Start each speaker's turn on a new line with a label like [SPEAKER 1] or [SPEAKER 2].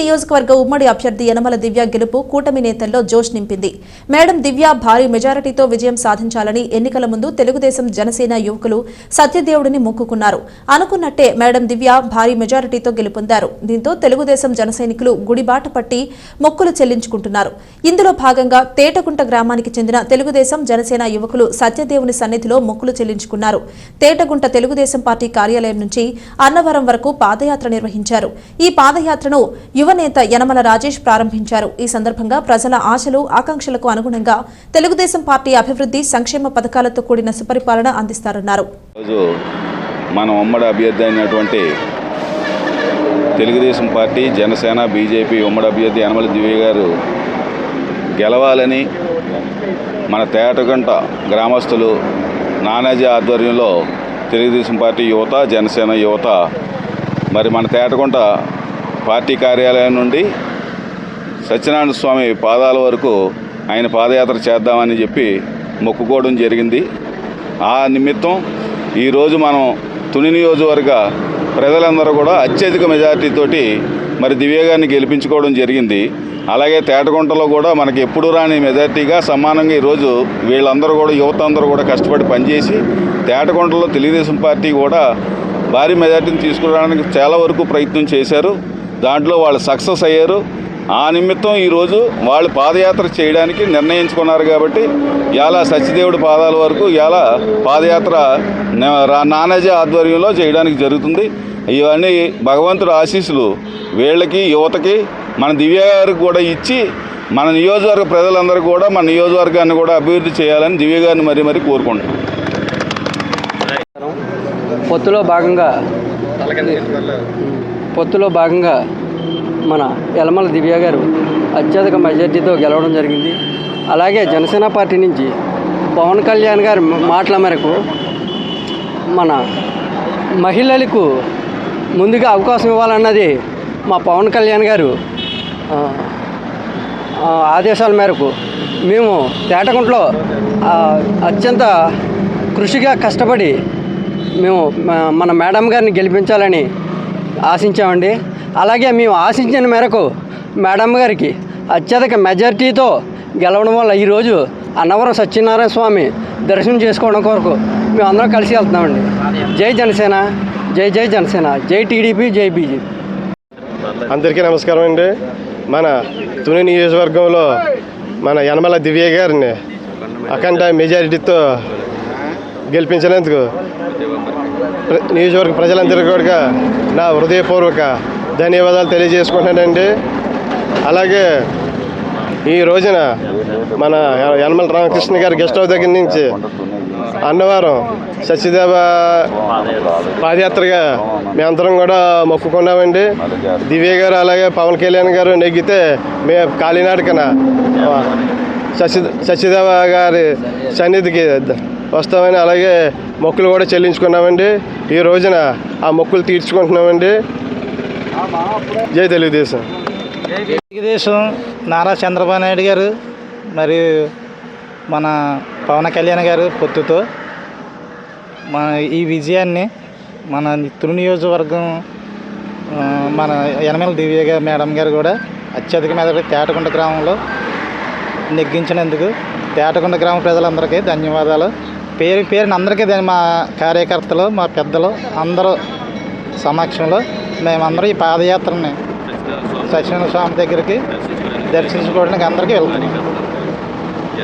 [SPEAKER 1] నియోజకవర్గ ఉమ్మడి అభ్యర్థి యనమల దివ్య గెలుపు కూటమి నేతల్లో జోష్ నింపింది. మేడం దివ్య భారీ మెజారిటీతో విజయం సాధించాలని ఎన్నికల ముందు తెలుగుదేశం జనసేన యువకులు సత్యదేవుడిని మొక్కుకున్నారు. అనుకున్నట్టే మేడం దివ్య భారీ మెజారిటీతో గెలుపొందారు. దీంతో తెలుగుదేశం జనసైనికులు గుడిబాట పట్టి మొక్కులు చెల్లించుకుంటున్నారు. ఇందులో భాగంగా తేటగుంట గ్రామానికి చెందిన తెలుగుదేశం జనసేన యువకులు సత్యదేవుని సన్నిధిలో మొక్కులు చెల్లించుకున్నారు. తేటగుంట తెలుగుదేశం పార్టీ కార్యాలయం నుంచి అన్నవరం వరకు పాదయాత్ర నిర్వహించారు. ఈ పాదయాత్రను యువ యువనేత యనమల రాజేష్ ప్రారంభించారు. ఈ సందర్భంగా ప్రజల ఆశలు ఆకాంక్షలకు అనుగుణంగా తెలుగుదేశం పార్టీ అభివృద్ధి సంక్షేమ పథకాలతో కూడిన సుపరిపాలన అందిస్తారన్నారు.
[SPEAKER 2] మన ఉమ్మడి అభ్యర్థి అయినటువంటి తెలుగుదేశం పార్టీ జనసేన బీజేపీ ఉమ్మడి అభ్యర్థి యనమల దివ్య గారు గెలవాలని మన తేటగంట గ్రామస్తులు నానాజీ ఆధ్వర్యంలో తెలుగుదేశం పార్టీ యువత జనసేన యువత మరి మన తేటగుంట పార్టీ కార్యాలయం నుండి సత్యనారాయణ స్వామి పాదాల వరకు ఆయన పాదయాత్ర చేద్దామని చెప్పి మొక్కుకోవడం జరిగింది. ఆ నిమిత్తం ఈరోజు మనం తుని నియోజకవర్గ ప్రజలందరూ కూడా అత్యధిక మెజార్టీతోటి మరి దివ్య గారిని గెలిపించుకోవడం జరిగింది. అలాగే తేటగుంటలో కూడా మనకి ఎప్పుడు రాని మెజార్టీగా సమానంగా ఈరోజు వీళ్ళందరూ కూడా యువత అందరూ కూడా కష్టపడి పనిచేసి తేటగుంటలో తెలుగుదేశం పార్టీ కూడా భారీ మెజార్టీని తీసుకురావడానికి చాలా వరకు ప్రయత్నం చేశారు. దాంట్లో వాళ్ళు సక్సెస్ అయ్యారు. ఆ నిమిత్తం ఈరోజు వాళ్ళు పాదయాత్ర చేయడానికి నిర్ణయించుకున్నారు కాబట్టి ఇలా సత్యదేవుడి పాదాల వరకు ఇలా పాదయాత్ర నానాజీ ఆధ్వర్యంలో చేయడానికి జరుగుతుంది. ఇవన్నీ భగవంతుడి ఆశీస్సులు వీళ్ళకి యువతకి మన దివ్య గారికి కూడా ఇచ్చి మన నియోజకవర్గ ప్రజలందరూ కూడా మన నియోజకవర్గాన్ని కూడా అభివృద్ధి చేయాలని దివ్య గారిని మరీ మరీ కోరుకుంటున్నాం.
[SPEAKER 3] పొత్తులో భాగంగా పొత్తులో భాగంగా మన యలమల దివ్య గారు అత్యధిక మెజార్టీతో గెలవడం జరిగింది. అలాగే జనసేన పార్టీ నుంచి పవన్ కళ్యాణ్ గారి మాటల మేరకు మన మహిళలకు ముందుగా అవకాశం ఇవ్వాలన్నది మా పవన్ కళ్యాణ్ గారు ఆదేశాల మేరకు మేము తేటకుంట్లో అత్యంత కృషిగా కష్టపడి మేము మన మేడం గారిని గెలిపించాలని ఆశించామండి. అలాగే మేము ఆశించిన మేరకు మేడం గారికి అత్యధిక మెజార్టీతో గెలవడం వల్ల ఈరోజు అన్నవరం సత్యనారాయణ స్వామి దర్శనం చేసుకోవడం కొరకు మేము అందరం కలిసి వెళ్తున్నామండి. జై జనసేన జై జై జనసేన జై టీడీపీ జై బీజేపీ.
[SPEAKER 4] అందరికీ నమస్కారం అండి. మన తుని నియోజకవర్గంలో మన యనమల దివ్య గారిని అఖండ మెజారిటీతో గెలిపించినందుకు నియోజకవర్గ ప్రజలందరికీ కూడా నా హృదయపూర్వక ధన్యవాదాలు తెలియజేసుకుంటానండి. అలాగే ఈ రోజున మన యనమల రామకృష్ణ గారి గెస్ట్ హౌస్ దగ్గర నుంచి అన్నవరం సత్యదేవ పాదయాత్రగా మేమందరం కూడా మొక్కుకున్నామండి. దివ్య గారు అలాగే పవన్ కళ్యాణ్ గారు నెగ్గితే మేము కాలినాడకన సత్య సత్యదేవ గారి సన్నిధికి వస్తామని అలాగే మొక్కులు కూడా చెల్లించుకున్నామండి. ఈ రోజున ఆ మొక్కులు తీర్చుకుంటున్నామండి. జై తెలుగుదేశం.
[SPEAKER 5] తెలుగుదేశం నారా చంద్రబాబు నాయుడు గారు మరియు మన పవన్ కళ్యాణ్ గారు పొత్తుతో మన ఈ విజయాన్ని మన తుని నియోజకవర్గం మన యనమల దివ్య గారు మేడం గారు కూడా అత్యధిక మీద తేటకొండ గ్రామంలో నెగ్గించినందుకు తేటకొండ గ్రామ ప్రజలందరికీ ధన్యవాదాలు. పేరు పేరుని అందరికీ ధన్య- మా కార్యకర్తలు మా పెద్దలు అందరూ సమక్షంలో మేమందరూ ఈ పాదయాత్రని సత్యనారాయణ స్వామి దగ్గరికి దర్శించుకోవడానికి అందరికీ వెళ్తున్నాం.